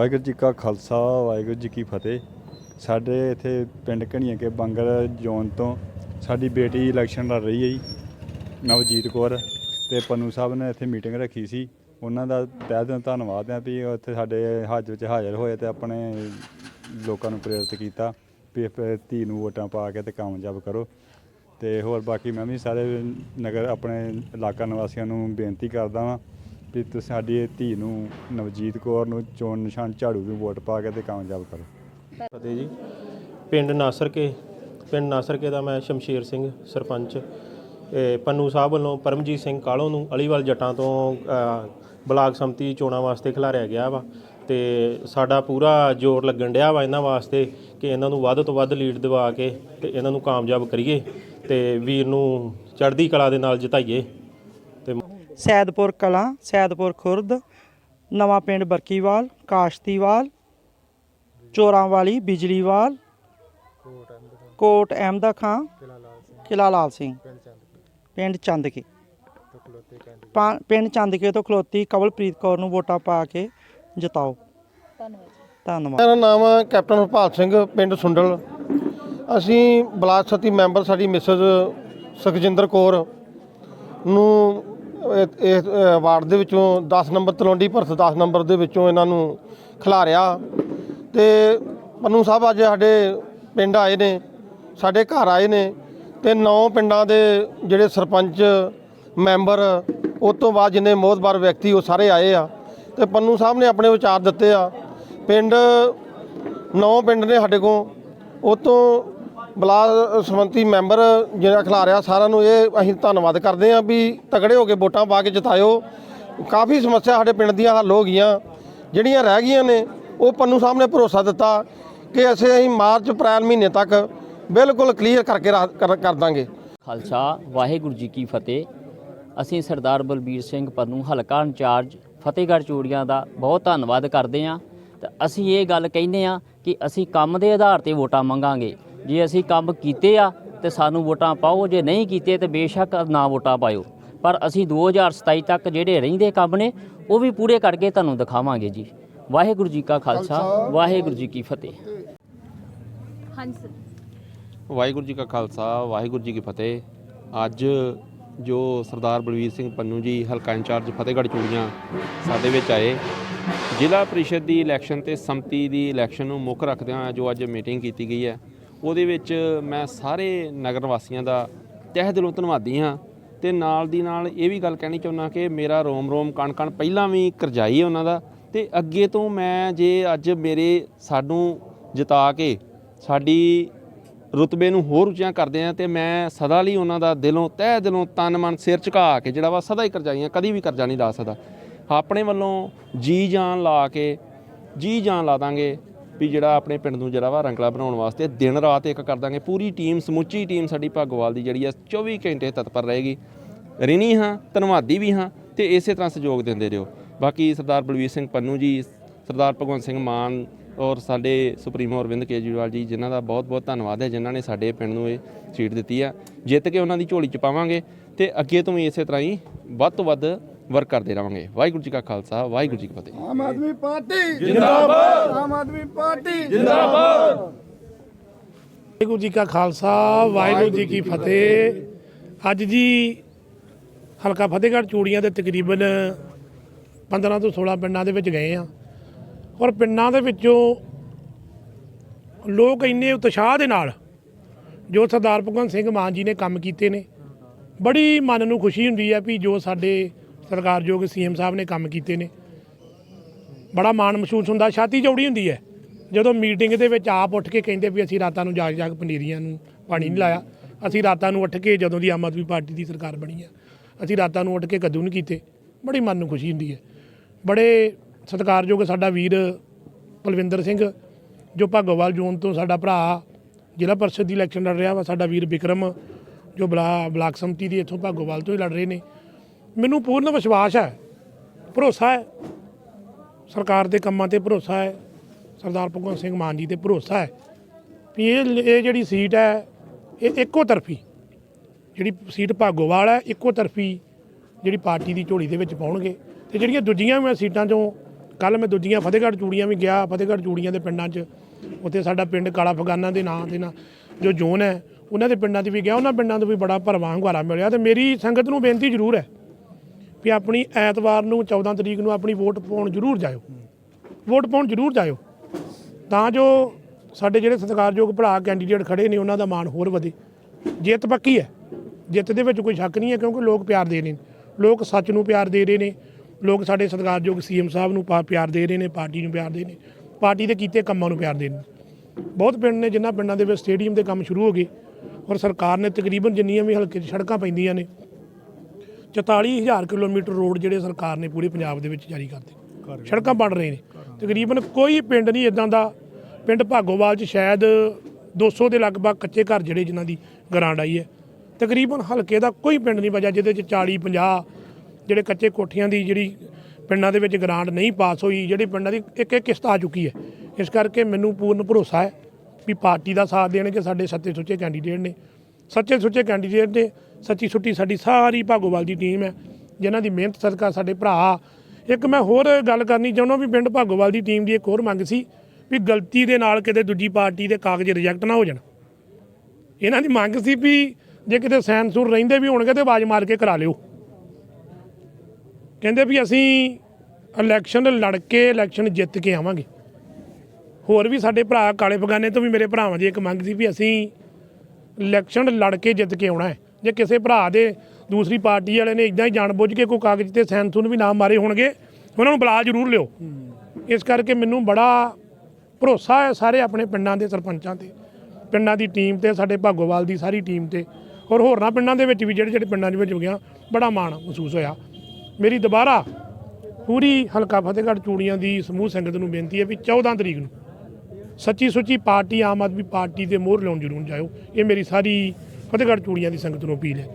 ਵਾਹਿਗੁਰੂ ਜੀ ਕਾ ਖਾਲਸਾ, ਵਾਹਿਗੁਰੂ ਜੀ ਕੀ ਫਤਿਹ। ਸਾਡੇ ਇੱਥੇ ਪਿੰਡ ਘਣੀਆਂ ਕੇ ਬੰਗਲ ਜ਼ੋਨ ਤੋਂ ਸਾਡੀ ਬੇਟੀ ਇਲੈਕਸ਼ਨ ਲੜ ਰਹੀ ਹੈ ਜੀ, ਨਵਜੀਤ ਕੌਰ। ਤੇ ਪੰਨੂ ਸਾਹਿਬ ਨੇ ਇੱਥੇ ਮੀਟਿੰਗ ਰੱਖੀ ਸੀ। ਉਹਨਾਂ ਦਾ ਤਹਿ ਦਿਲੋਂ ਧੰਨਵਾਦ ਹੈ ਵੀ ਉੱਥੇ ਸਾਡੇ ਹੱਜ ਵਿੱਚ ਹਾਜ਼ਰ ਹੋਏ ਤੇ ਆਪਣੇ ਲੋਕਾਂ ਨੂੰ ਪ੍ਰੇਰਿਤ ਕੀਤਾ ਵੀ ਧੀ ਨੂੰ ਵੋਟਾਂ ਪਾ ਕੇ ਤੇ ਕਾਮਯਾਬ ਕਰੋ। ਤੇ ਹੋਰ ਬਾਕੀ ਮੈਂ ਵੀ ਸਾਰੇ ਨਗਰ ਆਪਣੇ ਇਲਾਕਾ ਨਿਵਾਸੀਆਂ ਨੂੰ ਬੇਨਤੀ ਕਰਦਾ ਵਾਂ ਵੀ ਤੁਸੀਂ ਸਾਡੀ ਇਹ ਧੀ ਨੂੰ, ਨਵਜੀਤ ਕੌਰ ਨੂੰ ਚੋਣ ਨਿਸ਼ਾਨ ਝਾੜੂ ਦੀ ਵੋਟ ਪਾ ਕੇ ਤੇ ਕਾਮਯਾਬ ਕਰੋ। ਫਤਿਹ ਜੀ। ਪਿੰਡ ਨਾਸਰਕੇ ਪਿੰਡ ਨਾਸਰਕੇ ਦਾ ਮੈਂ ਸ਼ਮਸ਼ੀਰ ਸਿੰਘ ਸਰਪੰਚ। ਇਹ ਪੰਨੂ ਸਾਹਿਬ ਵੱਲੋਂ ਪਰਮਜੀਤ ਸਿੰਘ ਕਾਲੋਂ ਨੂੰ ਅਲੀਵਾਲ ਜੱਟਾਂ ਤੋਂ ਬਲਾਕ ਸੰਮਤੀ ਚੋਣਾਂ ਵਾਸਤੇ ਖਿਲਾਰਿਆ ਗਿਆ ਵਾ ਤੇ ਸਾਡਾ ਪੂਰਾ ਜ਼ੋਰ ਲੱਗਣ ਡਿਆ ਵਾ ਇਹਨਾਂ ਵਾਸਤੇ ਕਿ ਇਹਨਾਂ ਨੂੰ ਵੱਧ ਤੋਂ ਵੱਧ ਲੀਡ ਦਿਵਾ ਕੇ ਤੇ ਇਹਨਾਂ ਨੂੰ ਕਾਮਯਾਬ ਕਰੀਏ ਤੇ ਵੀਰ ਨੂੰ ਚੜ੍ਹਦੀ ਕਲਾ ਦੇ ਨਾਲ ਜਿਤਾਈਏ ਤੇ ਸੈਦਪੁਰ ਕਲਾਂ ਸੈਦਪੁਰ ਖੁਰਦ ਨਵਾਂ ਪਿੰਡ ਬਰਕੀਵਾਲ ਕਾਸ਼ਤੀਵਾਲ ਚੋਰਾਂ ਵਾਲੀ ਬਿਜਲੀਵਾਲ ਕੋਟ ਅਹਿਮਦਾ ਖਾਂ ਕਿਲਾ ਲਾਲ ਸਿੰਘ ਪਿੰਡ ਚੰਦਕੇ। ਪਿੰਡ ਚੰਦਕੇ ਤੋਂ ਖਲੋਤੀ ਕਵਲਪ੍ਰੀਤ ਕੌਰ ਨੂੰ ਵੋਟਾਂ ਪਾ ਕੇ ਜਿਤਾਓ। ਧੰਨਵਾਦ ਮੇਰਾ ਨਾਮ ਹੈ ਕੈਪਟਨ ਹਰਪਾਲ ਸਿੰਘ ਪਿੰਡ ਸੁੰਡਲ। ਅਸੀਂ ਬਲਾਕ ਸਤੀ ਮੈਂਬਰ ਸਾਡੀ ਮਿਸਜ ਸੁਖਜਿੰਦਰ ਕੌਰ ਨੂੰ ਇਸ ਵਾਰਡ ਦੇ ਵਿੱਚੋਂ 10 ਨੰਬਰ ਤਲਵੰਡੀ ਭਰਤ 10 ਨੰਬਰ ਦੇ ਵਿੱਚੋਂ ਇਹਨਾਂ ਨੂੰ ਖਿਲਾਰਿਆ। ਤੇ ਪੰਨੂ ਸਾਹਿਬ ਅੱਜ ਸਾਡੇ ਪਿੰਡ ਆਏ ਨੇ, ਸਾਡੇ ਘਰ ਆਏ ਨੇ ਤੇ ਨੌ ਪਿੰਡਾਂ ਦੇ ਜਿਹੜੇ ਸਰਪੰਚ, ਮੈਂਬਰ ਉਸ ਤੋਂ ਬਾਅਦ ਜਿੰਨੇ ਮੋਹਤਬਾਰ ਵਿਅਕਤੀ ਉਹ ਸਾਰੇ ਆਏ ਆ। ਤੇ ਪੰਨੂ ਸਾਹਿਬ ਨੇ ਆਪਣੇ ਵਿਚਾਰ ਦਿੱਤੇ ਆ। ਪਿੰਡ, ਨੌ ਪਿੰਡ ਨੇ ਸਾਡੇ ਕੋਲ, ਉਹ ਤੋਂ ਬਲਾਕ ਸਮੰਤੀ ਮੈਂਬਰ ਜਿਹੜਾ ਖਿਲਾਰਿਆ, ਸਾਰਿਆਂ ਨੂੰ ਇਹ ਅਸੀਂ ਧੰਨਵਾਦ ਕਰਦੇ ਹਾਂ ਵੀ ਤਗੜੇ ਹੋ ਕੇ ਵੋਟਾਂ ਪਾ ਕੇ ਜਿਤਾਇਓ। ਕਾਫੀ ਸਮੱਸਿਆ ਸਾਡੇ ਪਿੰਡ ਦੀਆਂ ਹੱਲ ਹੋ ਗਈਆਂ, ਜਿਹੜੀਆਂ ਰਹਿ ਗਈਆਂ ਨੇ, ਉਹ ਪੰਨੂ ਸਾਹਿਬ ਨੇ ਭਰੋਸਾ ਦਿੱਤਾ ਕਿ ਅਸੀਂ ਅਸੀਂ ਮਾਰਚ, ਅਪ੍ਰੈਲ ਮਹੀਨੇ ਤੱਕ ਬਿਲਕੁਲ ਕਲੀਅਰ ਕਰਕੇ ਰਾ- ਕਰ ਕਰ ਦਾਂਗੇ। ਖਾਲਸਾ, ਵਾਹਿਗੁਰੂ ਜੀ ਕੀ ਫਤਿਹ। ਅਸੀਂ ਸਰਦਾਰ ਬਲਬੀਰ ਸਿੰਘ ਪੰਨੂ, ਹਲਕਾ ਇੰਚਾਰਜ, ਫਤਿਹਗੜ੍ਹ ਚੂੜੀਆਂ ਦਾ ਬਹੁਤ ਧੰਨਵਾਦ ਕਰਦੇ ਹਾਂ। ਤੇ ਅਸੀਂ ਇਹ ਗੱਲ ਕਹਿੰਦੇ ਆ ਕਿ ਅਸੀਂ ਕੰਮ ਦੇ ਆਧਾਰ ਤੇ ਵੋਟਾਂ ਮੰਗਾਂਗੇ। ਜੇ ਅਸੀਂ ਕੰਮ ਕੀਤੇ ਆ ਤੇ ਸਾਨੂੰ ਵੋਟਾਂ ਪਾਓ ਜੇ ਨਹੀਂ ਕੀਤੇ ਤੇ ਬੇਸ਼ੱਕ ਨਾ ਵੋਟਾਂ ਪਾਇਓ। ਪਰ ਅਸੀਂ 2027 ਤੱਕ ਜਿਹੜੇ ਰਹਿੰਦੇ ਕੰਮ ਨੇ ਉਹ ਵੀ ਪੂਰੇ ਕਰਕੇ ਤੁਹਾਨੂੰ ਦਿਖਾਵਾਂਗੇ ਜੀ। ਵਾਹਿਗੁਰੂ ਜੀ ਕਾ ਖਾਲਸਾ। ਵਾਹਿਗੁਰੂ ਜੀ ਕੀ ਫਤਿਹ। ਹਾਂਜੀ ਸਰ। ਵਾਹਿਗੁਰੂ ਜੀ ਕਾ ਖਾਲਸਾ ਵਾਹਿਗੁਰੂ ਜੀ ਕੀ ਫਤਿਹ। ਅੱਜ ਜੋ ਸਰਦਾਰ ਬਲਵੀਰ ਸਿੰਘ ਪੰਨੂ ਜੀ ਹਲਕਾ ਇੰਚਾਰਜ ਫਤਿਹਗੜ੍ਹ ਚੂੜੀਆਂ ਸਾਡੇ ਵਿੱਚ ਆਏ ਜ਼ਿਲ੍ਹਾ ਪ੍ਰੀਸ਼ਦ ਦੀ ਇਲੈਕਸ਼ਨ ਤੇ ਸੰਮਤੀ ਦੀ ਇਲੈਕਸ਼ਨ ਨੂੰ ਮੁੱਖ ਰੱਖਦਿਆਂ ਜੋ ਅੱਜ ਮੀਟਿੰਗ ਕੀਤੀ ਗਈ ਹੈ ਉਹਦੇ ਵਿੱਚ ਮੈਂ ਸਾਰੇ ਨਗਰ ਵਾਸੀਆਂ ਦਾ ਤਹਿ ਦਿਲੋਂ ਧੰਨਵਾਦੀ ਹਾਂ ਤੇ ਨਾਲ ਦੀ ਨਾਲ ਇਹ ਵੀ ਗੱਲ ਕਹਿਣੀ ਚਾਹੁੰਦਾ ਕਿ ਮੇਰਾ ਰੋਮ ਰੋਮ ਕਣ ਕਣ ਪਹਿਲਾਂ ਵੀ ਕਰਜਾਈ ਹੈ ਉਹਨਾਂ ਦਾ ਤੇ ਅੱਗੇ ਤੋਂ ਮੈਂ ਜੇ ਅੱਜ ਮੇਰੇ ਸਾਨੂੰ ਜਿਤਾ ਕੇ ਸਾਡੀ ਰੁਤਬੇ ਨੂੰ ਹੋਰ ਉੱਚਾ ਕਰਦੇ ਆ ਤੇ ਮੈਂ ਸਦਾ ਲਈ ਉਹਨਾਂ ਦਾ ਦਿਲੋਂ ਤਹਿ ਦਿਲੋਂ ਤਨ ਮਨ ਸਿਰ ਝੁਕਾ ਕੇ ਜਿਹੜਾ ਵਾ ਸਦਾ ਹੀ ਕਰਜਾਈਆਂ ਕਦੀ ਵੀ ਕਰਜ਼ਾ ਨਹੀਂ ਲਾ ਸਕਦਾ। ਆਪਣੇ ਵੱਲੋਂ ਜੀ ਜਾਨ ਲਾ ਕੇ, ਜੀ ਜਾਨ ਲਾ ਦਾਂਗੇ। ਵੀ ਜਿਹੜਾ ਆਪਣੇ ਪਿੰਡ ਨੂੰ ਜਿਹੜਾ ਵਾ ਰੰਗਲਾ ਬਣਾਉਣ ਵਾਸਤੇ ਦਿਨ ਰਾਤ ਇੱਕ ਕਰ ਦਾਂਗੇ। ਪੂਰੀ ਟੀਮ ਸਮੁੱਚੀ ਟੀਮ ਸਾਡੀ ਭਾਗੋਵਾਲ ਦੀ ਜਿਹੜੀ ਆ 24 ਘੰਟੇ ਤਤਪਰ ਰਹੇਗੀ। ਰਿਣੀ ਹਾਂ, ਧੰਨਵਾਦੀ ਵੀ ਹਾਂ ਤੇ ਇਸੇ ਤਰ੍ਹਾਂ ਸਹਿਯੋਗ ਦਿੰਦੇ ਰਹੋ। ਬਾਕੀ ਸਰਦਾਰ ਬਲਵੀਰ ਸਿੰਘ ਪੰਨੂ ਜੀ, ਸਰਦਾਰ ਭਗਵੰਤ ਸਿੰਘ ਮਾਨ ਔਰ ਸਾਡੇ ਸੁਪਰੀਮੋ ਅਰਵਿੰਦ ਕੇਜਰੀਵਾਲ ਜੀ, ਜਿਨ੍ਹਾਂ ਦਾ ਬਹੁਤ-ਬਹੁਤ ਧੰਨਵਾਦ ਹੈ, ਜਿਨ੍ਹਾਂ ਨੇ ਸਾਡੇ ਪਿੰਡ ਨੂੰ ਇਹ ਸੀਟ ਦਿੱਤੀ ਆ। ਜਿੱਤ ਕੇ ਉਹਨਾਂ ਦੀ ਝੋਲੀ ਚ ਪਾਵਾਂਗੇ ਤੇ ਅੱਗੇ ਤੋਂ ਵੀ ਇਸੇ ਤਰ੍ਹਾਂ ਹੀ ਵੱਧ ਤੋਂ ਵੱਧ ਵਰਕ ਕਰਦੇ ਰਵਾਂਗੇ ਵਾਹਿਗੁਰੂ ਜੀ ਕਾ ਖਾਲਸਾ ਵਾਹਿਗੁਰੂ ਜੀ ਕੀ ਫਤਿਹ। ਵਾਹਿਗੁਰੂ ਜੀ ਕਾ ਖਾਲਸਾ ਵਾਹਿਗੁਰੂ ਜੀ ਕੀ ਫਤਿਹ। ਅੱਜ ਜੀ ਹਲਕਾ ਫਤਿਹਗੜ੍ਹ ਚੂੜੀਆਂ ਦੇ ਤਕਰੀਬਨ 15 ਤੋਂ 16 ਪਿੰਡਾਂ ਦੇ ਵਿੱਚ ਗਏ ਆ ਔਰ ਪਿੰਡਾਂ ਦੇ ਵਿੱਚੋਂ ਲੋਕ ਇੰਨੇ ਉਤਸ਼ਾਹ ਦੇ ਨਾਲ ਜੋ ਸਰਦਾਰ ਭਗਵੰਤ ਸਿੰਘ ਮਾਨ ਜੀ ਨੇ ਕੰਮ ਕੀਤੇ ਨੇ ਬੜੀ ਮਨ ਨੂੰ ਖੁਸ਼ੀ ਹੁੰਦੀ ਹੈ ਵੀ ਜੋ ਸਾਡੇ ਸਰਕਾਰਯੋਗ ਸੀਐਮ ਸਾਹਿਬ ਨੇ ਕੰਮ ਕੀਤੇ ਨੇ। ਬੜਾ ਮਾਣ ਮਹਿਸੂਸ ਹੁੰਦਾ। ਛਾਤੀ ਚੌੜੀ ਹੁੰਦੀ ਹੈ। ਜਦੋਂ ਮੀਟਿੰਗ ਦੇ ਵਿੱਚ ਆਪ ਉੱਠ ਕੇ ਕਹਿੰਦੇ ਵੀ ਅਸੀਂ ਰਾਤਾਂ ਨੂੰ ਜਾਗ ਜਾਗ ਪਨੀਰੀਆਂ ਨੂੰ ਪਾਣੀ ਨਹੀਂ ਲਾਇਆ। ਅਸੀਂ ਰਾਤਾਂ ਨੂੰ ਉੱਠ ਕੇ ਜਦੋਂ ਦੀ ਆਮ ਆਦਮੀ ਪਾਰਟੀ ਦੀ ਸਰਕਾਰ ਬਣੀ ਆ, ਅਸੀਂ ਰਾਤਾਂ ਨੂੰ ਉੱਠ ਕੇ ਕੱਦੂ ਨਹੀਂ ਕੀਤੇ। ਬੜੀ ਮਨ ਨੂੰ ਖੁਸ਼ੀ ਹੁੰਦੀ ਹੈ। ਬੜੇ ਸਤਿਕਾਰਯੋਗ ਸਾਡਾ ਵੀਰ ਪਲਵਿੰਦਰ ਸਿੰਘ, ਜੋ ਭਾਗੋਵਾਲ ਜ਼ੋਨ ਤੋਂ ਸਾਡਾ ਭਰਾ, ਜ਼ਿਲ੍ਹਾ ਪਰਿਸ਼ਦ ਦੀ ਇਲੈਕਸ਼ਨ ਲੜ ਰਿਹਾ ਵਾ। ਸਾਡਾ ਵੀਰ ਵਿਕਰਮ, ਜੋ ਬਲਾ ਬਲਾਕ ਸੰਮਤੀ ਦੀ ਇੱਥੋਂ ਭਾਗੋਵਾਲ ਤੋਂ ਹੀ ਲੜ ਰਹੇ ਨੇ। ਮੈਨੂੰ ਪੂਰਨ ਵਿਸ਼ਵਾਸ ਹੈ, ਭਰੋਸਾ ਹੈ। ਸਰਕਾਰ ਦੇ ਕੰਮਾਂ ਤੇ ਭਰੋਸਾ ਹੈ, ਸਰਦਾਰ ਭਗਵੰਤ ਸਿੰਘ ਮਾਨ ਜੀ ਤੇ ਭਰੋਸਾ ਹੈ ਵੀ ਇਹ ਇਹ ਜਿਹੜੀ ਸੀਟ ਹੈ, ਇਹ ਇੱਕੋ ਤਰਫੀ ਜਿਹੜੀ ਸੀਟ ਭਾਗੋਵਾਲ ਹੈ, ਇੱਕੋ ਤਰਫੀ ਜਿਹੜੀ ਪਾਰਟੀ ਦੀ ਝੋਲੀ ਦੇ ਵਿੱਚ ਪਾਉਣਗੇ। ਤੇ ਜਿਹੜੀਆਂ ਦੂਜੀਆਂ ਮੈਂ ਸੀਟਾਂ ਚੋਂ ਕੱਲ ਮੈਂ ਦੂਜੀਆਂ ਫਤਿਹਗੜ੍ਹ ਚੂੜੀਆਂ ਵੀ ਗਿਆ, ਫਤਿਹਗੜ੍ਹ ਚੂੜੀਆਂ ਦੇ ਪਿੰਡਾਂ 'ਚ, ਉੱਥੇ ਸਾਡਾ ਪਿੰਡ ਕਾਲਾ ਫਗਾਨਾ ਦੇ ਨਾਂ ਦੇ ਨਾਲ ਜੋ ਜ਼ੋਨ ਹੈ, ਉਹਨਾਂ ਦੇ ਪਿੰਡਾਂ 'ਚ ਵੀ ਗਿਆ, ਉਹਨਾਂ ਪਿੰਡਾਂ ਤੋਂ ਵੀ ਬੜਾ ਭਰਵਾਂ ਹੁੰਗਾਰਾ ਮਿਲਿਆ। ਤੇ ਮੇਰੀ ਸੰਗਤ ਨੂੰ ਬੇਨਤੀ ਜ਼ਰੂਰ ਹੈ ਵੀ ਆਪਣੀ ਐਤਵਾਰ ਨੂੰ 14 ਤਰੀਕ ਨੂੰ ਆਪਣੀ ਵੋਟ ਪਾਉਣ ਜ਼ਰੂਰ ਜਾਇਓ। ਵੋਟ ਪਾਉਣ ਜ਼ਰੂਰ ਜਾਇਓ। ਤਾਂ ਜੋ ਸਾਡੇ ਜਿਹੜੇ ਸਤਿਕਾਰਯੋਗ ਭਰਾ ਕੈਂਡੀਡੇਟ ਖੜੇ ਨੇ, ਉਹਨਾਂ ਦਾ ਮਾਣ ਹੋਰ ਵਧੇ। ਜਿੱਤ ਪੱਕੀ ਹੈ। ਜਿੱਤ ਦੇ ਵਿੱਚ ਕੋਈ ਸ਼ੱਕ ਨਹੀਂ ਹੈ, ਕਿਉਂਕਿ ਲੋਕ ਪਿਆਰ ਦੇ ਰਹੇ ਨੇ। ਲੋਕ ਸੱਚ ਨੂੰ ਪਿਆਰ ਦੇ ਰਹੇ ਨੇ। ਲੋਕ ਸਾਡੇ ਸਤਿਕਾਰਯੋਗ ਸੀਐਮ ਸਾਹਿਬ ਨੂੰ ਪਾ- ਪਿਆਰ ਦੇ ਰਹੇ ਨੇ, ਪਾਰਟੀ ਨੂੰ ਪਿਆਰ ਦੇ ਰਹੇ ਨੇ। ਪਾਰਟੀ ਦੇ ਕੀਤੇ ਕੰਮਾਂ ਨੂੰ ਪਿਆਰ ਦੇ ਰਹੇ ਨੇ। ਬਹੁਤ ਪਿੰਡ ਨੇ ਜਿਨ੍ਹਾਂ ਪਿੰਡਾਂ ਦੇ ਵਿੱਚ ਸਟੇਡੀਅਮ ਦੇ ਕੰਮ ਸ਼ੁਰੂ ਹੋ ਗਏ। ਔਰ ਸਰਕਾਰ ਨੇ ਤਕਰੀਬਨ ਜਿੰਨੀਆਂ ਵੀ ਹਲਕੇ 'ਚ ਸੜਕਾਂ ਪੈਂਦੀਆਂ ਨੇ 44000 ਕਿਲੋਮੀਟਰ ਰੋਡ ਜਿਹੜੇ ਸਰਕਾਰ ਨੇ ਪੂਰੇ ਪੰਜਾਬ ਦੇ ਵਿੱਚ ਜਾਰੀ ਕਰਤੇ। ਸੜਕਾਂ ਬਣ ਰਹੇ ਨੇ। ਤਕਰੀਬਨ ਕੋਈ ਪਿੰਡ ਨਹੀਂ ਇਦਾਂ ਦਾ। ਪਿੰਡ ਭਾਗੋਵਾਲ 'ਚ ਸ਼ਾਇਦ 200 ਦੇ ਲਗਭਗ ਕੱਚੇ ਘਰ ਜਿਹੜੇ ਜਿਨ੍ਹਾਂ ਦੀ ਗਰਾਂਡ ਆਈ ਹੈ। ਤਕਰੀਬਨ ਹਲਕੇ ਦਾ ਕੋਈ ਪਿੰਡ ਨਹੀਂ ਬਚਿਆ ਜਿਹਦੇ 'ਚ 40 50 ਜਿਹੜੇ ਕੱਚੇ ਕੋਠੀਆਂ ਦੀ ਜਿਹੜੀ ਪਿੰਡਾਂ ਦੇ ਵਿੱਚ ਗਰਾਂਟ ਨਹੀਂ ਪਾਸ ਹੋਈ ਜਿਹੜੇ ਪਿੰਡਾਂ ਦੀ ਇੱਕ ਇੱਕ ਕਿਸ਼ਤ ਆ ਚੁੱਕੀ ਹੈ। ਇਸ ਕਰਕੇ ਮੈਨੂੰ ਪੂਰਨ ਭਰੋਸਾ ਹੈ ਵੀ ਪਾਰਟੀ ਦਾ ਸਾਥ ਦੇਣਗੇ ਸਾਡੇ ਸੱਚੇ ਸੁੱਚੇ ਕੈਂਡੀਡੇਟ ਨੇ। ਸੱਚੇ ਸੁੱਚੇ ਕੈਂਡੀਡੇਟ ਨੇ, ਸੱਚੀ ਸੁੱਟੀ ਸਾਡੀ ਸਾਰੀ ਭਾਗੋਵਾਲ ਦੀ ਟੀਮ ਹੈ, ਜਿਨ੍ਹਾਂ ਦੀ ਮਿਹਨਤ ਸਦਕਾ ਸਾਡੇ ਭਰਾ ਇੱਕ ਮੈਂ ਹੋਰ ਗੱਲ ਕਰਨੀ ਚਾਹੁੰਦਾ ਵੀ ਪਿੰਡ ਭਾਗੋਵਾਲ ਦੀ ਟੀਮ ਦੀ ਇੱਕ ਹੋਰ ਮੰਗ ਸੀ ਵੀ ਗਲਤੀ ਦੇ ਨਾਲ ਕਿਤੇ ਦੂਜੀ ਪਾਰਟੀ ਦੇ ਕਾਗਜ਼ ਰਿਜੈਕਟ ਨਾ ਹੋ ਜਾਣ। ਇਹਨਾਂ ਦੀ ਮੰਗ ਸੀ ਵੀ ਜੇ ਕਿਤੇ ਸੈਨ ਸੂਰ ਰਹਿੰਦੇ ਵੀ ਹੋਣਗੇ ਤੇ ਆਵਾਜ਼ ਮਾਰ ਕੇ ਕਰਾ ਲਿਓ। ਕਹਿੰਦੇ ਵੀ ਅਸੀਂ ਇਲੈਕਸ਼ਨ ਲੜ ਕੇ ਇਲੈਕਸ਼ਨ ਜਿੱਤ ਕੇ ਆਵਾਂਗੇ। ਹੋਰ ਵੀ ਸਾਡੇ ਭਰਾ ਕਾਲੇ ਬਗਾਨੇ ਤੋਂ ਵੀ ਮੇਰੇ ਭਰਾਵਾਂ ਦੀ ਇੱਕ ਮੰਗ ਸੀ ਵੀ ਅਸੀਂ ਇਲੈਕਸ਼ਨ ਲੜ ਕੇ ਜਿੱਤ ਕੇ ਆਉਣਾ ਹੈ। ਜੇ ਕਿਸੇ ਭਰਾ ਦੇ ਦੂਸਰੀ ਪਾਰਟੀ ਵਾਲੇ ਨੇ ਇਦਾਂ ਹੀ ਜਾਣਬੁੱਝ ਕੇ ਕੋਈ ਕਾਗਜ਼ ਤੇ ਸੈਨ ਸੂਨ ਵੀ ਨਾ ਮਾਰੇ ਹੋਣਗੇ ਉਹਨਾਂ ਨੂੰ ਬੁਲਾ ਜ਼ਰੂਰ ਲਿਓ। ਇਸ ਕਰਕੇ ਮੈਨੂੰ ਬੜਾ ਭਰੋਸਾ ਹੈ ਸਾਰੇ ਆਪਣੇ ਪਿੰਡਾਂ ਦੇ ਸਰਪੰਚਾਂ ਤੇ। ਪਿੰਡਾਂ ਦੀ ਟੀਮ ਤੇ ਸਾਡੇ ਭਾਗੋਵਾਲ ਦੀ ਸਾਰੀ ਟੀਮ ਤੇ। ਔਰ ਹੋਰਨਾਂ ਪਿੰਡਾਂ ਦੇ ਵਿੱਚ ਵੀ ਜਿਹੜੇ ਜਿਹੜੇ ਪਿੰਡਾਂ ਦੇ ਵਿੱਚ ਹੋ ਗਿਆ ਬੜਾ ਮਾਣ ਮਹਿਸੂਸ ਹੋਇਆ। ਮੇਰੀ ਦੁਬਾਰਾ ਪੂਰੀ ਹਲਕਾ ਫਤਿਹਗੜ੍ਹ ਚੂੜੀਆਂ ਦੀ ਸਮੂਹ ਸੰਗਤ ਨੂੰ ਬੇਨਤੀ ਹੈ ਵੀ 14 ਤਰੀਕ ਨੂੰ ਸੱਚੀ ਸੁੱਚੀ ਪਾਰਟੀ, ਆਮ ਆਦਮੀ ਪਾਰਟੀ ਦੇ ਮੋਹਰ ਲਾਉਣ ਜ਼ਰੂਰ ਜਾਇਓ। ਇਹ ਮੇਰੀ ਸਾਰੀ ਫਤਿਹਗੜ੍ਹ ਚੂੜੀਆਂ ਦੀ ਸੰਗਤ ਨੂੰ ਅਪੀਲ ਹੈ।